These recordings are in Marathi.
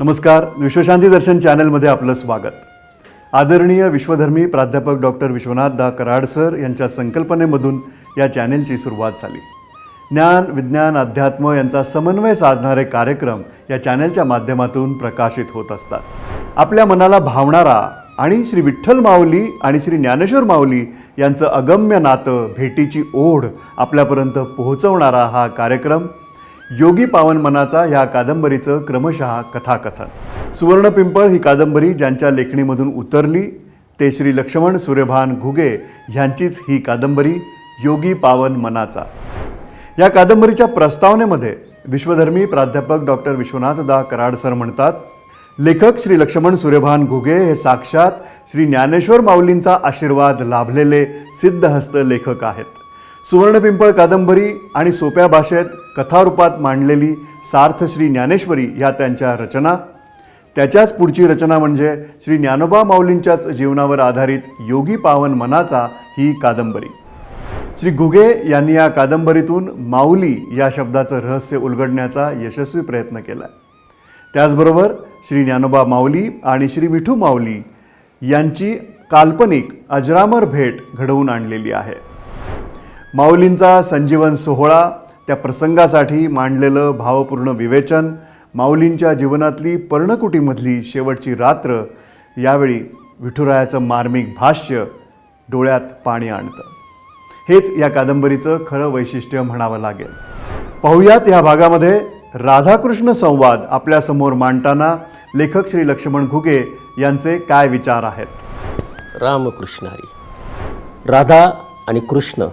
नमस्कार. विश्वशांती दर्शन चॅनलमध्ये आपलं स्वागत. आदरणीय विश्वधर्मी प्राध्यापक डॉक्टर विश्वनाथ दा कराड सर यांच्या संकल्पनेमधून या चॅनेलची सुरुवात झाली. ज्ञान विज्ञान अध्यात्म यांचा समन्वय साधणारे कार्यक्रम या चॅनेलच्या माध्यमातून प्रकाशित होत असतात. आपल्या मनाला भावणारा आणि श्री विठ्ठल माऊली आणि श्री ज्ञानेश्वर माऊली यांचं अगम्य नातं भेटीची ओढ आपल्यापर्यंत पोहोचवणारा हा कार्यक्रम योगी पावन मनाचा ह्या कादंबरीचं क्रमशः कथाकथन. सुवर्णपिंपळ ही कादंबरी ज्यांच्या लेखणीमधून उतरली ते श्री लक्ष्मण सूर्यभान घुगे ह्यांचीच ही कादंबरी योगी पावन मनाचा. या कादंबरीच्या प्रस्तावनेमध्ये विश्वधर्मी प्राध्यापक डॉक्टर विश्वनाथ दा कराड सर म्हणतात लेखक श्री लक्ष्मण सूर्यभान घुगे हे साक्षात श्री ज्ञानेश्वर माऊलींचा आशीर्वाद लाभलेले सिद्धहस्त लेखक आहेत. सुवर्णपिंपळ कादंबरी आणि सोप्या भाषेत कथारूपात मांडलेली सार्थ श्री ज्ञानेश्वरी ह्या त्यांच्या रचना. त्याच्याच पुढची रचना म्हणजे श्री ज्ञानोबा माऊलींच्याच जीवनावर आधारित योगी पावन मनाचा ही कादंबरी. श्री घुगे यांनी या कादंबरीतून माऊली या शब्दाचं रहस्य उलगडण्याचा यशस्वी प्रयत्न केला. त्याचबरोबर श्री ज्ञानोबा माऊली आणि श्री मिठू माऊली यांची काल्पनिक अजरामर भेट घडवून आणलेली आहे. माऊलींचा संजीवन सोहळा त्या प्रसंगासाठी मांडलेलं भावपूर्ण विवेचन माऊलींच्या जीवनातली पर्णकुटीमधली शेवटची रात्र यावेळी विठुरायाचं मार्मिक भाष्य डोळ्यात पाणी आणतं. हेच या कादंबरीचं खरं वैशिष्ट्य म्हणावं लागेल. पाहुयात या भागामध्ये राधाकृष्ण संवाद आपल्यासमोर मांडताना लेखक श्री लक्ष्मण घुगे यांचे काय विचार आहेत? रामकृष्ण हरी राधा आणि कृष्ण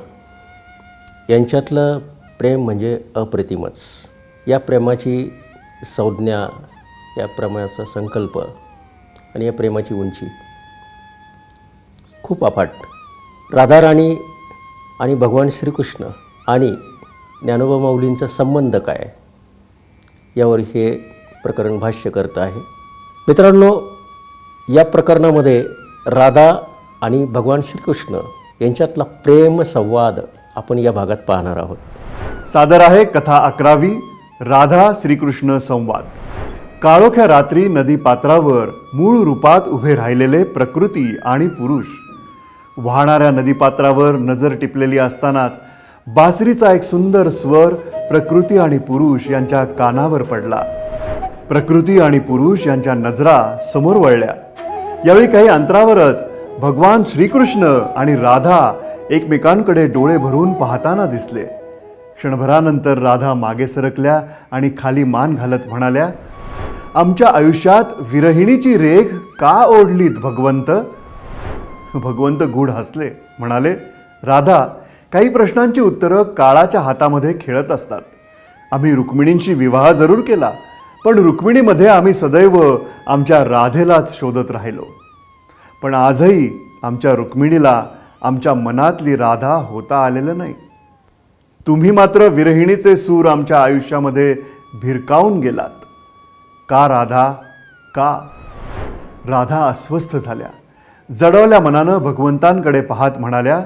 यांच्यातलं प्रेम म्हणजे अप्रतिमच. या प्रेमाची संज्ञा या प्रेमाचा संकल्प आणि या प्रेमाची उंची खूप अफाट. राधाराणी आणि भगवान श्रीकृष्ण आणि ज्ञानोबा माऊलींचा संबंध काय? यावर हे प्रकरण भाष्य करत आहे. मित्रांनो या प्रकरणामध्ये राधा आणि भगवान श्रीकृष्ण यांच्यातला प्रेम संवाद आपण या भागात पाहणार आहोत. सादर आहे कथा अकरावी राधा श्रीकृष्ण संवाद. काळोख्या रात्री नदी पात्रावर मूळ रूपात उभे राहिलेले प्रकृती आणि पुरुष. वाहणाऱ्या नदीपात्रावर नजर टिपलेली असतानाच बासरीचा एक सुंदर स्वर प्रकृती आणि पुरुष यांच्या कानावर पडला. प्रकृती आणि पुरुष यांच्या नजरा समोर वळल्या. यावेळी काही अंतरावरच भगवान श्रीकृष्ण आणि राधा एकमेकांकडे डोळे भरून पाहताना दिसले. क्षणभरानंतर राधा मागे सरकल्या आणि खाली मान घालत म्हणाल्या आमच्या आयुष्यात विरहिणीची रेघ का ओढलीत भगवंत? भगवंत गूढ हसले म्हणाले राधा काही प्रश्नांची उत्तरं काळाच्या हातामध्ये खेळत असतात. आम्ही रुक्मिणींशी विवाह जरूर केला पण रुक्मिणीमध्ये आम्ही सदैव आमच्या राधेलाच शोधत राहिलो. पण आजही आमच्या रुक्मिणीला आमच्या मनातली राधा होता आलेलं नाही. तुम्ही मात्र विरहिणीचे सूर आमच्या आयुष्यामध्ये भिरकावून गेलात. का राधा? का? राधा अस्वस्थ झाल्या. जडवल्या मनानं भगवंतांकडे पाहत म्हणाल्या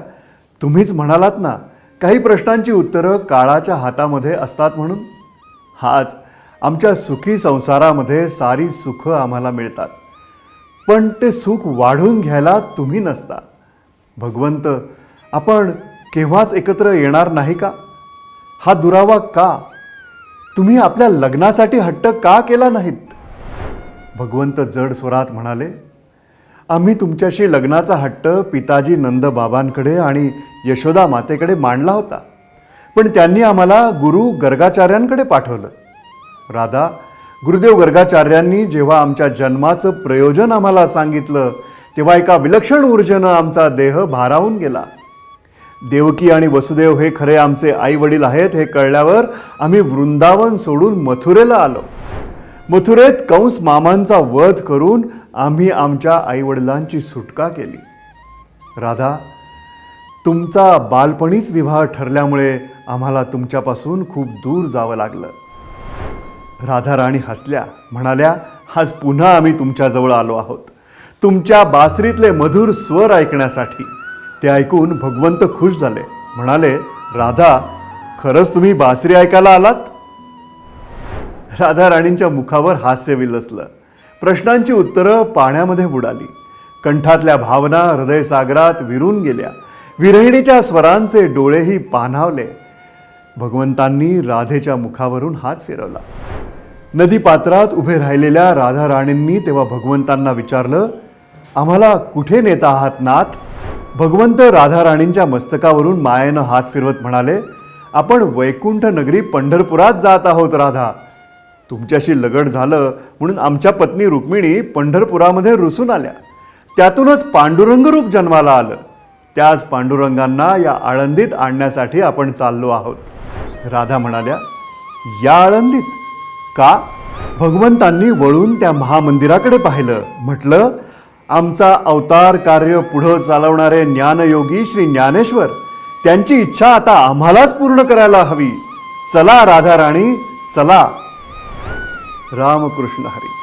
तुम्हीच म्हणालात ना काही प्रश्नांची उत्तरं काळाच्या हातामध्ये असतात म्हणून? हाच आमच्या सुखी संसारामध्ये सारी सुखं आम्हाला मिळतात. पण ते सुख वाढवून घ्यायला तुम्ही नसता. भगवंत आपण केव्हाच एकत्र येणार नाही का? हा दुरावा का? तुम्ही आपल्या लग्नासाठी हट्ट का केला नाहीत? भगवंत जड स्वरात म्हणाले आम्ही तुमच्याशी लग्नाचा हट्ट पिताजी नंदबाबांकडे आणि यशोदा मातेकडे मांडला होता. पण त्यांनी आम्हाला गुरु गर्गाचार्यांकडे पाठवलं. राधा गुरुदेव गर्गाचार्यांनी जेव्हा आमच्या जन्माचं प्रयोजन आम्हाला सांगितलं तेव्हा एका विलक्षण ऊर्जेनं आमचा देह भारावून गेला. देवकी आणि वसुदेव हे खरे आमचे आई वडील आहेत हे कळल्यावर आम्ही वृंदावन सोडून मथुरेला आलो. मथुरेत कंस मामांचा वध करून आम्ही आमच्या आईवडिलांची सुटका केली. राधा तुमचा बालपणीच विवाह ठरल्यामुळे आम्हाला तुमच्यापासून खूप दूर जावं लागलं. राधाराणी हसल्या म्हणाल्या आज पुन्हा आम्ही तुमच्याजवळ आलो आहोत. तुमच्या बासरीतले मधुर स्वर ऐकण्यासाठी. ते ऐकून भगवंत खुश झाले. म्हणाले राधा खरंच तुम्ही बासरी ऐकायला आलात? राधा राणींच्या मुखावर हास्य विलसलं. प्रश्नांची उत्तरं पाण्यामध्ये बुडाली. कंठातल्या भावना हृदयसागरात विरून गेल्या. विरहिणीच्या स्वरांचे डोळेही पाहावले भगवंतांनी राधेच्या मुखावरून हात फिरवला. नदीपात्रात उभे राहिलेल्या राधा राणींनी तेव्हा भगवंतांना विचारलं आम्हाला कुठे नेता आहात नाथ? भगवंत राधा राणींच्या मस्तकावरून मायेनं हात फिरवत म्हणाले आपण वैकुंठ नगरी पंढरपुरात जात आहोत राधा. तुमच्याशी लगड झालं म्हणून आमच्या पत्नी रुक्मिणी पंढरपुरामध्ये रुसून आल्या. त्यातूनच पांडुरंग रूप जन्माला आलं. त्याच पांडुरंगांना या आळंदीत आणण्यासाठी आपण चाललो आहोत. राधा म्हणाल्या या आळंदीत? का? भगवंतांनी वळून त्या महामंदिराकडे पाहिलं. म्हटलं आमचा अवतार कार्य पुढं चालवणारे ज्ञानयोगी श्री ज्ञानेश्वर त्यांची इच्छा आता आम्हालाच पूर्ण करायला हवी. चला राधा राणी चला. रामकृष्ण हरी।